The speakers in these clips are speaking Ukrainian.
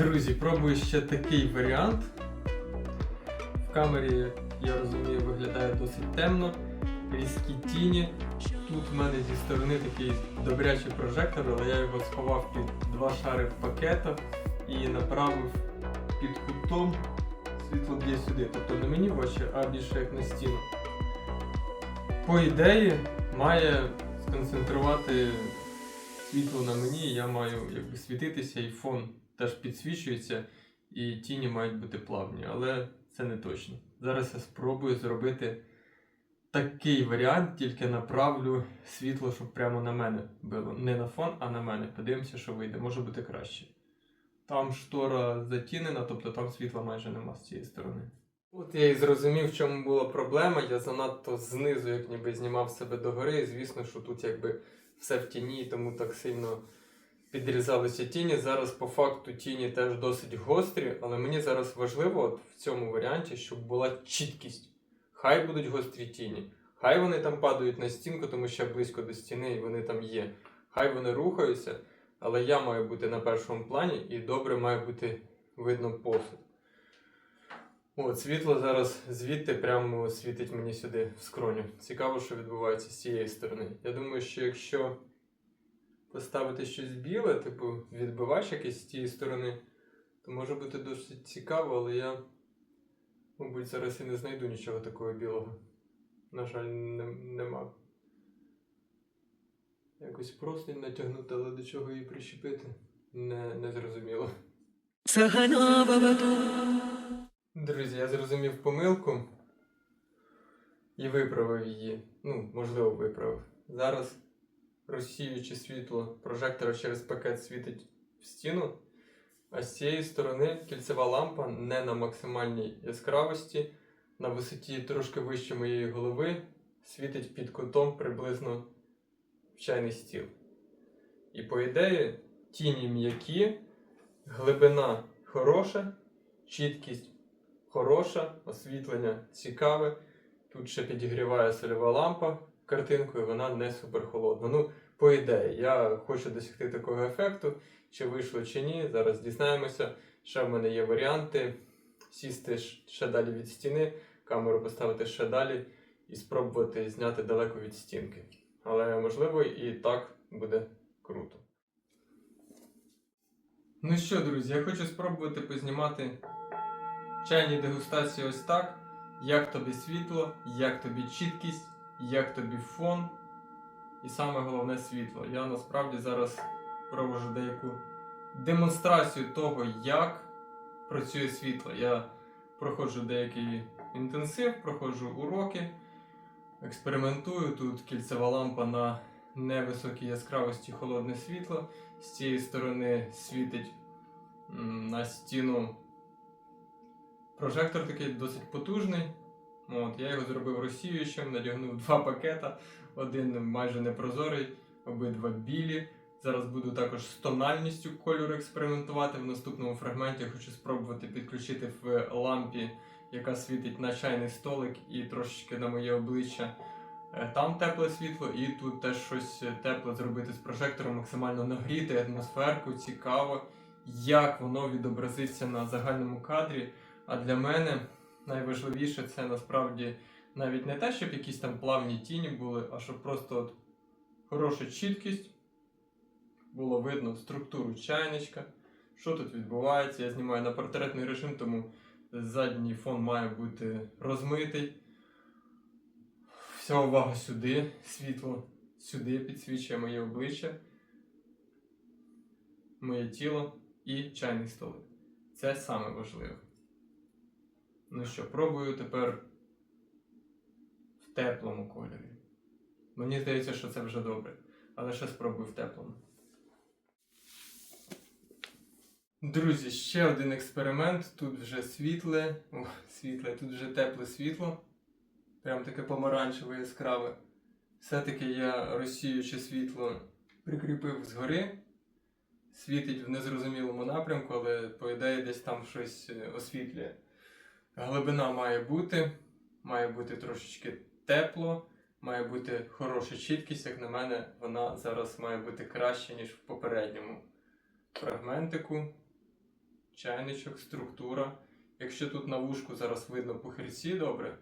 Друзі, пробую ще такий варіант. В камері, я розумію, виглядає досить темно, різкі тіні. Тут в мене зі сторони такий добрячий прожектор, але я його сховав під два шари в пакета і направив під кутом світло б'є сюди. Тобто не мені в очі, а більше як на стіну. По ідеї, має сконцентрувати світло на мені, я маю якби світитися, і фон теж підсвічується, і тіні мають бути плавні, але це не точно. Зараз я спробую зробити такий варіант, тільки направлю світло, щоб прямо на мене було. Не на фон, а на мене. Подивимося, що вийде. Може бути краще. Там штора затінена, тобто там світла майже нема з цієї сторони. От я і зрозумів, в чому була проблема. Я занадто знизу, як ніби знімав себе догори. І звісно, що тут якби все в тіні, тому так сильно підрізалися тіні. Зараз по факту тіні теж досить гострі, але мені зараз важливо от в цьому варіанті, щоб була чіткість. Хай будуть гострі тіні. Хай вони там падають на стінку, тому що я близько до стіни і вони там є. Хай вони рухаються, але я маю бути на першому плані і добре має бути видно посуд. От, світло зараз звідти прямо світить мені сюди, в скроню. Цікаво, що відбувається з цієї сторони. Я думаю, що якщо поставити щось біле, типу відбивач якийсь з тієї сторони, то може бути досить цікаво, але я, мабуть, зараз і не знайду нічого такого білого. На жаль, не, нема. Якось просто натягнути, але до чого її прищепити не, не зрозуміло. Друзі, я зрозумів помилку і виправив її. Ну, можливо, виправив. Зараз розсіюючи світло прожектора через пакет світить в стіну, а з цієї сторони кільцева лампа не на максимальній яскравості, на висоті трошки вище моєї голови, світить під кутом приблизно в чайний стіл. І по ідеї, тіні м'які, глибина хороша, чіткість хороша, освітлення цікаве. Тут ще підігріває сольова лампа картинкою, вона не супер холодна. Ну, по ідеї, я хочу досягти такого ефекту. Чи вийшло, чи ні. Зараз дізнаємося. Ще в мене є варіанти сісти ще далі від стіни, камеру поставити ще далі і спробувати зняти далеко від стінки. Але можливо і так буде круто. Ну що, друзі, я хочу спробувати познімати чайні дегустації ось так. Як тобі світло, як тобі чіткість, як тобі фон. І саме головне світло. Я насправді зараз провожу деяку демонстрацію того, як працює світло. Я проходжу деякий інтенсив, проходжу уроки, експериментую. Тут кільцева лампа на невисокій яскравості холодне світло. З цієї сторони світить на стіну Прожектор такий досить потужний. От, я його зробив розсіюючим, надягнув два пакета, один майже непрозорий, обидва білі. Зараз буду також з тональністю кольору експериментувати. В наступному фрагменті хочу спробувати підключити в лампі, яка світить на чайний столик і трошечки на моє обличчя. Е, Там тепле світло, і тут теж щось тепле зробити з прожектором, максимально нагріти атмосферку, цікаво, як воно відобразиться на загальному кадрі. А для мене найважливіше це насправді навіть не те, щоб якісь там плавні тіні були, а щоб просто от хороша чіткість, було видно структуру чайничка, що тут відбувається. Я знімаю на портретний режим, тому задній фон має бути розмитий. Вся увага сюди, світло сюди підсвічує моє обличчя, моє тіло і чайний столик. Це саме важливе. Ну що, пробую тепер теплому кольорі. Мені здається, що це вже добре. Але ще спробую в теплому. Друзі, ще один експеримент. Тут вже світле. О, світле, тут вже тепле світло. Прям таке помаранчеве яскраве. Все-таки я розсіюче світло прикріпив згори. Світить в незрозумілому напрямку, але по ідеї десь там щось е, освітлює. Глибина має бути, має бути трошечки тепло, має бути хороша чіткість, як на мене, вона зараз має бути краще, ніж в попередньому фрагментику, чайничок, структура. Якщо тут на вушку зараз видно пухирці добре,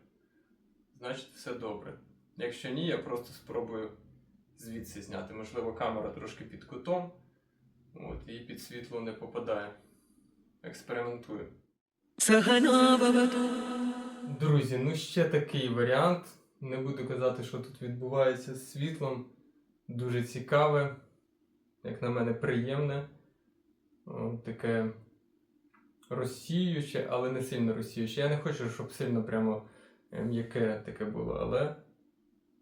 значить все добре. Якщо ні, я просто спробую звідси зняти. Можливо, камера трошки під кутом, от, і під світло не попадає. Експериментую. Друзі, ну ще такий варіант. Не буду казати, що тут відбувається з світлом. Дуже цікаве, як на мене, приємне. Таке розсіююче, але не сильно розсіююче. Я не хочу, щоб сильно прямо е, м'яке таке було, але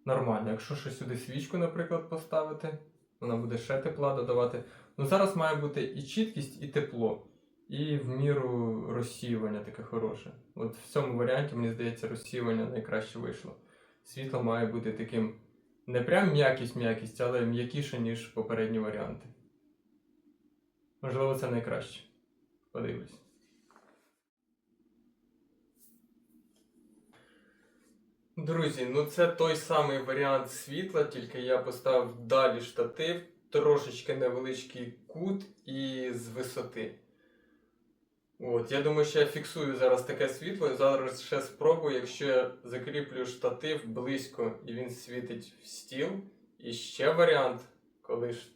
нормально. Якщо ще сюди свічку, наприклад, поставити, вона буде ще тепла додавати. Ну зараз має бути і чіткість, і тепло. І в міру розсіювання таке хороше. От в цьому варіанті, мені здається, розсіювання найкраще вийшло. Світло має бути таким не прям м'якість-м'якість, але м'якіше, ніж попередні варіанти. Можливо, це найкраще. Подивлюсь. Друзі, ну це той самий варіант світла, тільки я поставив далі штатив, трошечки невеличкий кут і з висоти. От, я думаю, що я фіксую зараз таке світло і зараз ще спробую, якщо я закріплю штатив близько і він світить в стіл. І ще варіант, коли ж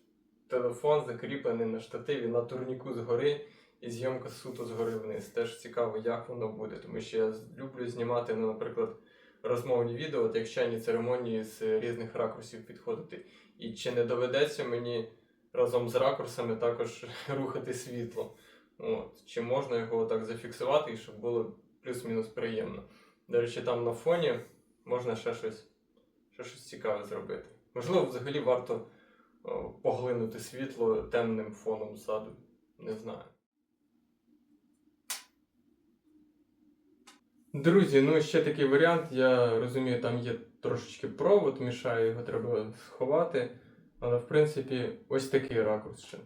телефон закріплений на штативі на турніку згори і зйомка суто згори вниз. Теж цікаво, як воно буде, тому що я люблю знімати, ну, наприклад, розмовні відео, от як чайні церемонії з різних ракурсів підходити. І чи не доведеться мені разом з ракурсами також рухати світло? От. Чи можна його так зафіксувати, і щоб було плюс-мінус приємно. До речі, там на фоні можна ще щось, ще щось цікаве зробити. Можливо, взагалі варто о, поглинути світло темним фоном ззаду. Не знаю. Друзі, ну ще такий варіант. Я розумію, там є трошечки провод, мішає, його треба сховати. Але в принципі, ось такий ракурс ще.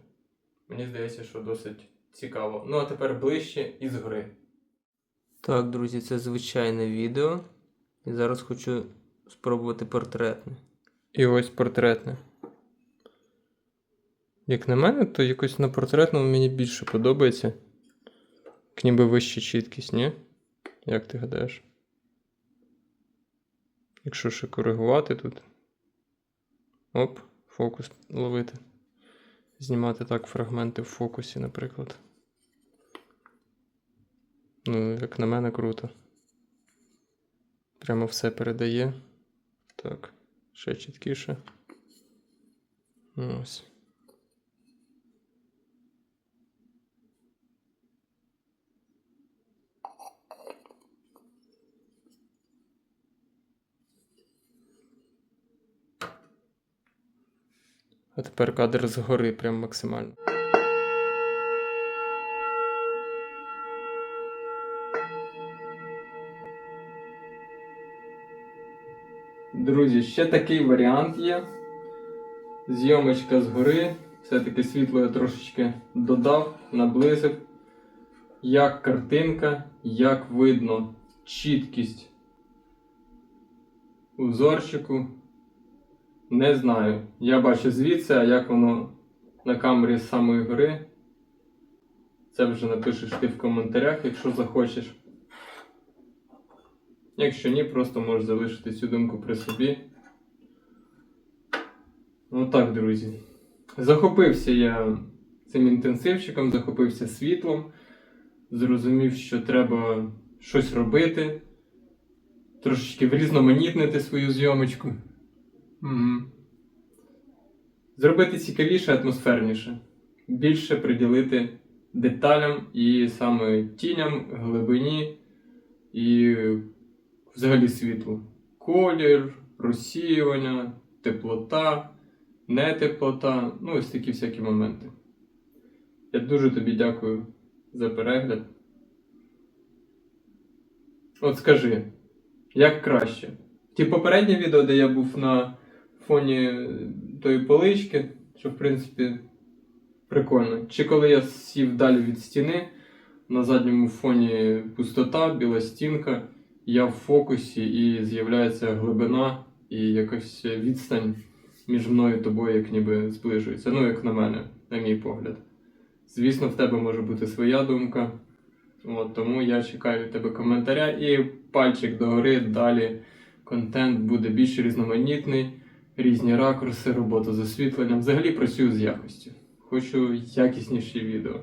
Мені здається, що досить цікаво. Ну а тепер ближче і згори. Так, друзі, це звичайне відео. І зараз хочу спробувати портретне. І ось портретне. Як на мене, то якось на портретному мені більше подобається. Як ніби вища чіткість, ні? Як ти гадаєш? Якщо ще коригувати тут. Оп, фокус ловити. Знімати так фрагменти в фокусі, наприклад. Ну, як на мене, круто. Прямо все передає. Так, ще чіткіше. Ну, Ось. А тепер кадр згори прям максимально. Друзі, ще такий варіант є. Зйомочка згори. Все-таки світло я трошечки додав, наблизив. Як картинка, як видно чіткість узорчику. Не знаю. Я бачу звідси, а як воно на камері з самої гори. Це вже напишеш ти в коментарях, якщо захочеш. Якщо ні, просто можеш залишити цю думку при собі. Отак, друзі. Захопився я цим інтенсивчиком, захопився світлом. Зрозумів, що треба щось робити. Трошечки врізноманітнити свою зйомочку. Угу. Зробити цікавіше, атмосферніше. Більше приділити деталям і саме тіням, глибині і взагалі світлу. Колір, розсіювання, теплота, нетеплота, ну ось такі всякі моменти. Я дуже тобі дякую за перегляд. От скажи, як краще? Ті попередні відео, де я був на фоні тої полички, що в принципі прикольно. Чи коли я сів далі від стіни, на задньому фоні пустота, біла стінка, я в фокусі і з'являється глибина і якась відстань між мною і тобою, як ніби зближується. Ну, як на мене, на мій погляд. Звісно, в тебе може бути своя думка. От, тому я чекаю від тебе коментаря і пальчик догори. Далі контент буде більш різноманітний, різні ракурси, роботу з освітленням. Взагалі працюю з якостю. Хочу якісніші відео.